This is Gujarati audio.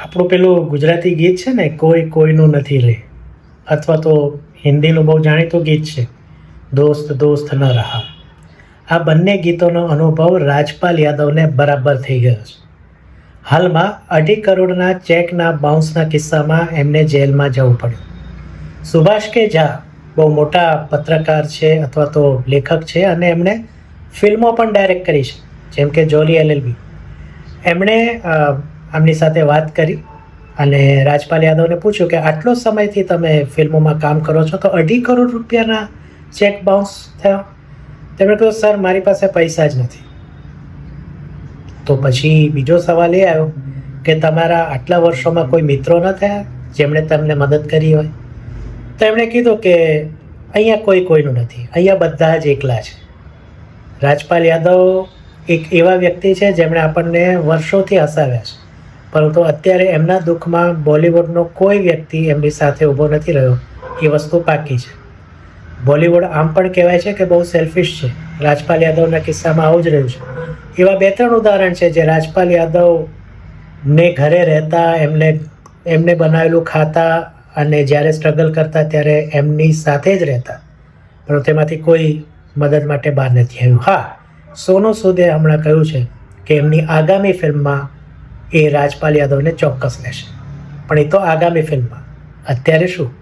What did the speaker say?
આપણું પેલું ગુજરાતી ગીત છે ને, કોઈ કોઈનું નથી રે. અથવા તો હિન્દીનું બહુ જાણીતું ગીત છે, દોસ્ત દોસ્ત ન રહા. આ બંને ગીતોનો અનુભવ રાજપાલ યાદવને બરાબર થઈ ગયો છે. હાલમાં અઢી કરોડના ચેકના બાઉન્સના કિસ્સામાં એમને જેલમાં જવું પડ્યું. સુભાષ કે ઝા બહુ મોટા પત્રકાર છે અથવા તો લેખક છે અને એમણે ફિલ્મો પણ ડાયરેક્ટ કરી છે, જેમ કે જોલી એલએલબી એમણે આમની સાથે વાત કરી અને રાજપાલ યાદવને પૂછ્યું કે આટલો સમયથી તમે ફિલ્મોમાં કામ કરો છો, તો અઢી કરોડ રૂપિયાના ચેક બાઉન્સ થયો? તેમણે કહ્યું સર, મારી પાસે પૈસા જ નથી. તો પછી બીજો સવાલ એ આવ્યો કે તમારા આટલા વર્ષોમાં કોઈ મિત્રો ન થયા જેમણે તમને મદદ કરી હોય? તો એમણે કીધું કે અહીંયા કોઈ કોઈનું નથી, અહીંયા બધા જ એકલા છે. રાજપાલ યાદવ એક એવા વ્યક્તિ છે જેમણે આપણને વર્ષોથી હસાવ્યા છે. પરંતુ અત્યારે એમના દુઃખમાં બોલિવૂડનો કોઈ વ્યક્તિ એમની સાથે ઊભો નથી રહ્યો. એ વસ્તુ પાકી છે. બોલિવૂડ આમ પણ કહેવાય છે કે બહુ સેલ્ફિશ છે. રાજપાલ યાદવના કિસ્સામાં આવું જ રહ્યું છે. એવા બે ત્રણ ઉદાહરણ છે જે રાજપાલ યાદવને ઘરે રહેતા, એમને એમને બનાવેલું ખાતા અને જ્યારે સ્ટ્રગલ કરતા ત્યારે એમની સાથે જ રહેતા. પણ તેમાંથી કોઈ મદદ માટે બહાર નથી આવ્યું. હા, સોનુ સૂદે હમણાં કહ્યું છે કે એમની આગામી ફિલ્મમાં એ રાજપાલ યાદવને ચોક્કસ લેશે. પણ એ તો આગામી ફિલ્મમાં. અત્યારે શું?